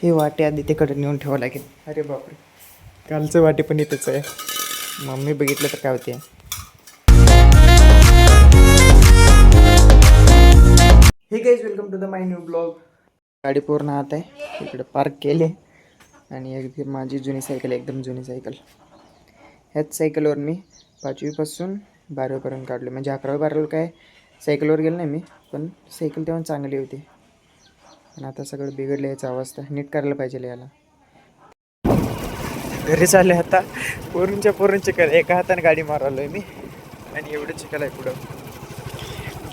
हे वाटे आधी तिकडे नेऊन ठेवावं लागेल. अरे बापरे. कालचं वाटे पण इथंच आहे. मम्मी बघितलं तर काय होते? Hey guys welcome to the my new blog गाडी पूर्ण आत आहे. इकडे पार्क केले. आणि अगदी माझी जुनी सायकल एकदम जुनी सायकल ह्याच सायकलवर मी पाचवीपासून बारावीपर्यंत काढलो म्हणजे अकरावी बारावी काय सायकलवर गेलो नाही मी पण सायकल तेव्हा चांगली होती. आणि आता सगळं बिघडलं याचा अवस्था. नीट करायला पाहिजे याला. घरी चालले आता. पोरूंच्या पोरूंचे कर एका हाताने गाडी मारवलोय मी. आणि एवढं चिकल आहे पुढं.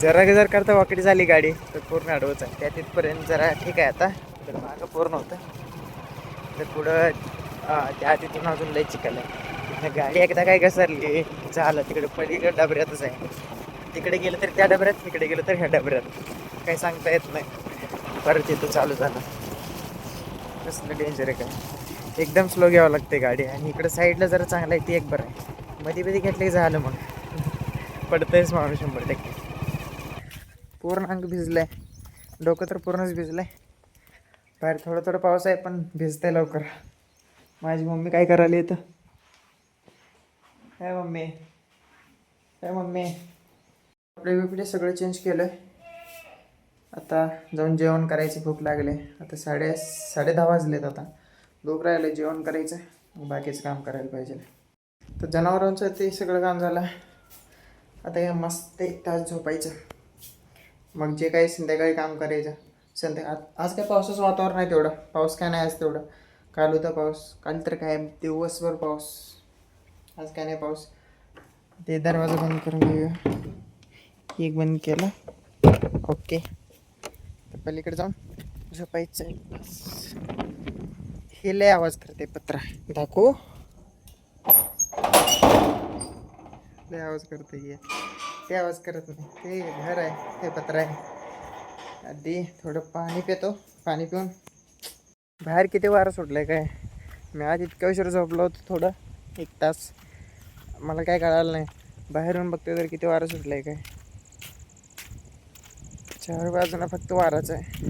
जरा जर करता वाकडी झाली गाडी तर पूर्ण अडवच आहे. त्या तिथपर्यंत जरा ठीक आहे आता. तर मागं पूर्ण होतं. तर पुढं त्या तिथून अजून लय चिकल आहे गाडी एकदा काय घसरली झालं. तिकडे पलीकडे डबऱ्यातच आहे. तिकडे गेलं तर त्या डबऱ्यात तिकडे गेलं तर ह्या डबऱ्यात. काही सांगता येत नाही. परत इथं चालू झालं. कसलं डेंजर आहे काय एकदम स्लो घ्यावं लागते गाडी. आणि इकडं साईडला जरा चांगलं आहे ती एक बरं आहे. मध्ये मध्ये घेतलं की झालं मग. पडतंयच माणूस शंभर टक्के. पूर्ण अंग भिजलंय. डोकं तर पूर्णच भिजलंय. बाहेर थोडं थोडं पाऊस आहे पण भिजतंय लवकर. माझी मम्मी काय करायला येतं? काय मम्मी. काय मम्मी. कपडे बिपडे सगळं चेंज केलं आहे आता जाऊन जेवण करायची भूक लागले. आता साडे साडे दहा वाजलेत आता. भूक राहिले जेवण करायचं. बाकीचं काम करायला पाहिजे. तर जनावरांचं ते सगळं काम झालं. आता या मस्त एक तास झोपायचं. मग जे काही संध्याकाळी काम करायचं. संध्या आज काय पावसाचं वातावरण आहे तेवढं. पाऊस काय नाही आज तेवढं. काल होता पाऊस. काल तर काय दिवसभर पाऊस. आज काय नाही पाऊस. ते दरवाजा बंद करून घेऊया. एक बंद केला. ओके. पलीकडे जाऊन झोपायचं हे लय आवाज करते पत्रा. दाखवू. लय आवाज करते हे. ते आवाज करत नाही. ते घर आहे. ते पत्र आहे. आधी थोडं पाणी पितो. पाणी पिऊन बाहेर किती वारं सुटलं काय? मी आज इतक्या उशीर झोपलो होतो थोडं. एक तास. मला काय कळालं नाही. बाहेरून बघते तर किती वारं सुटलं आहे काय? चार बाजूला फक्त वाराच आहे.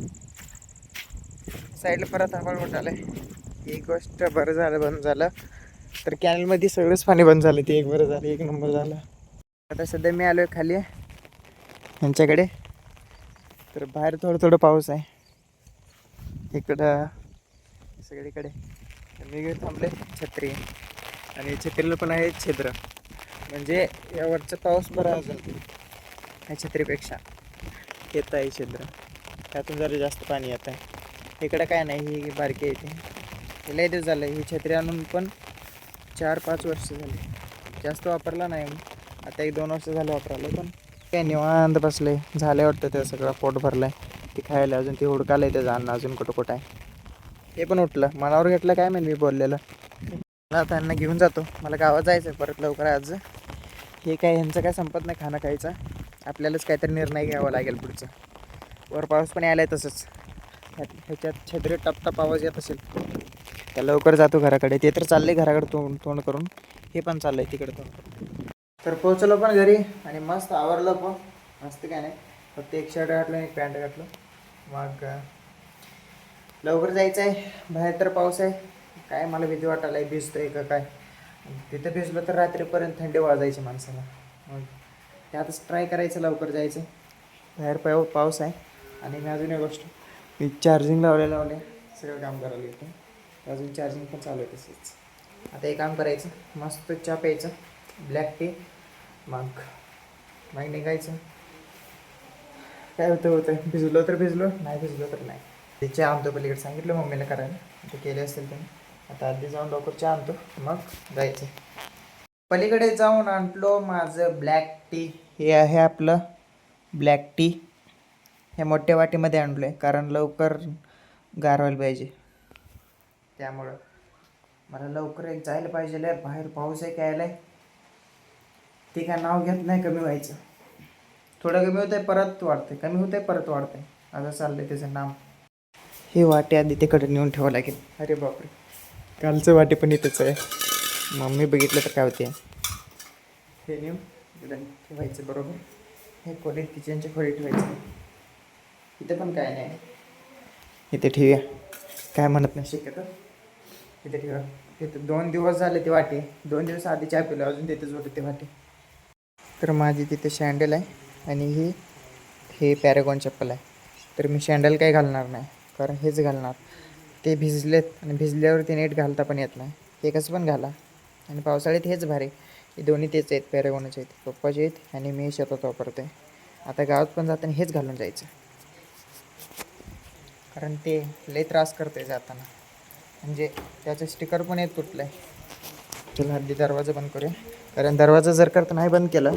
साईडला परत आभाळ मोठालं आहे. एक गोष्ट बरं झालं बंद झालं. तर कॅनलमध्ये सगळंच पाणी बंद झालं. ते एक बरं झालं एक नंबर झालं. आता सध्या मी आलो आहे खाली यांच्याकडे. तर बाहेर थोडं थोडं पाऊस आहे. इकडं सगळीकडे. मी घेऊन थांबले छत्री. आणि छत्रीला पण आहे छिद्र. म्हणजे यावरचा पाऊस बरा असेल ह्या छत्रीपेक्षा. येत आहे छिद्र त्यातून जरा जास्त पाणी येत आहे. इकडं काय नाही ही बारकी येते हे लय दिवस झालं ही छत्री आणून पण चार पाच वर्ष झाली. जास्त वापरला नाही मी आता एक दोन वर्ष झालं वापरायला पण काय निवांत बसले. झाले वाटतं ते सगळं पोट भरलं आहे ते खायला अजून ते हुडकालं आहे त्याचं अन्न अजून कुठं कुठं आहे. ते पण उठलं. मनावर घेतलं काय माहिती मी बोललेलं. मला आता यांना घेऊन जातो. मला गावात जायचं आहे परत लवकर आज. हे काय ह्यांचं काय संपत नाही खाणं खायचं. आपल्यालाच काहीतरी निर्णय घ्यावा लागेल पुढचा. वर पाऊस पण यायला आहे तसंच. ह्याच्यात छत्री टपटप आवाज येत असेल. त्या लवकर जातो घराकडे. ते तर चालले घराकडे तोंड तोंड करून. हे पण चाललंय तिकडे तोंड. करून तर पोहोचलो पण घरी आणि मस्त आवरलं पण. मस्त काय नाही. फक्त एक शर्ट घातलं आणि एक पॅन्ट घातलं. मग लवकर जायचं आहे बाहेर तर पाऊस आहे. काय मला भीती वाटायला आहे भिजतोय का काय? तिथं भिजलो तर रात्रीपर्यंत थंडी वाजायची माणसाला. मग त्यातच ट्राय करायचं लवकर जायचं. बाहेर पाव पाऊस आहे. आणि मी अजून एक गोष्ट मी चार्जिंग लावले लावले. सगळं काम करायला येतं अजून चार्जिंग पण चालू आहे तसंच आता एक काम करायचं. मस्त चहा प्यायचं. ब्लॅक टी मग मग निघायचं. काय होतं होतं. भिजलो तर भिजलो नाही भिजलो तर नाही. ते चहा आणतो पलीकडे. सांगितलं मम्मीला करायला. ते केले असतील त्यांनी. आता आधी जाऊन लवकर चहा आणतो. मग जायचं. पलीकडे जाऊन आणलो माझं ब्लॅक टी हे आहे आपलं ब्लॅक टी हे मोठ्या वाटीमध्ये आणलं आहे कारण लवकर गारवायला पाहिजे. त्यामुळं मला लवकर एक जायला पाहिजे बाहेर पाऊस आहे काय आलाय ते काय नाव घेत नाही कमी व्हायचं. थोडं कमी होतंय परत वाढतंय. कमी होतंय परत वाढतंय. असं चाललंय त्याचं नाव हे वाटे आधी तिकडे नेऊन ठेवावं लागेल. अरे बापरे. कालचं वाटे पण इथंच आहे. मम्मी बघितलं तर काय होते हे नेऊन ठेवायचं बरोबर? हे खोलीत किचनच्या खोलीत ठेवायचं इथं पण काय नाही. इथे ठेवूया. काय म्हणत नाही? शक्यतो. तिथे ठेवा. तिथे दोन दिवस झाले ती वाटी. दोन दिवस आधी चहा पिलो अजून तिथेच होते ती वाटी. तर माझी तिथे शँडल आहे आणि ही हे पॅरेगॉन चप्पल आहे. तर मी शँडल काही घालणार नाही कारण हेच घालणार. ते भिजलेत आणि भिजल्यावरती नीट घालता पण येत नाही. हे कसं पण घाला. आणि पावसाळ्यात हेच भारी. हे दोन्ही तेच आहेत पॅरेगॉनच आहेत पप्पाचे आहेत आणि मी शेतात वापरते आता गावात पण जाताना हेच घालून जायचं. कारण ते लय त्रास करते जाताना. म्हणजे त्याचं स्टिकर पण एक तुटलं आहे चला हल्ली दरवाजा बंद करूया. कारण दरवाजा जर करता नाही बंद केलं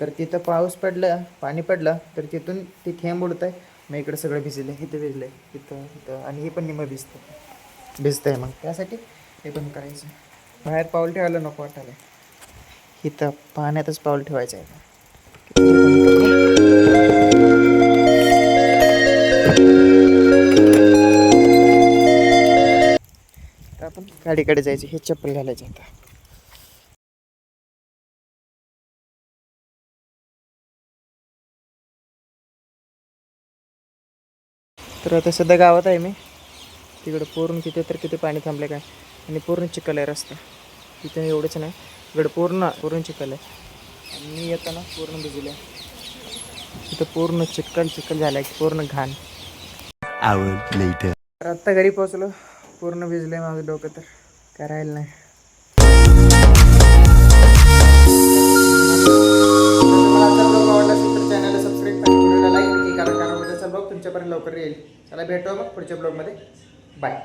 तर तिथं पाऊस पडलं पाणी पडलं तर तिथून ती थेंब उडत आहे मग इकडं सगळं भिजलं इथं भिजलं आहे इथं इथं आणि हे पण निमं भिजतं भिजतं आहे मग. त्यासाठी हे बंद करायचं. बाहेर पाऊल ठेवायला नको वाटायला. इथं पाण्यातच पाऊल ठेवायचं आहे. तर आपण गाडीकडे जायचं हे चप्पल घालायचे आता. तर आता सध्या गावात आहे मी. तिकडं पूर्ण किती तर किती पाणी थांबले काय आणि पूर्ण चिखल आहे रस्ता. तिथे एवढंच नाही. इकडं पूर्ण पूर्ण चिखल आहे. आणि मी येताना पूर्ण भिजले तिथं पूर्ण चिखल चिखल झालं आहे पूर्ण घाण. आत्ता घरी पोहोचलो. पूर्ण भिजले माझं डोकं तर. काय राहिलं नाही. कारण उद्याचा ब्लॉग तुमच्यापर्यंत लवकर येईल. चला भेटू मग पुढच्या ब्लॉगमध्ये बाय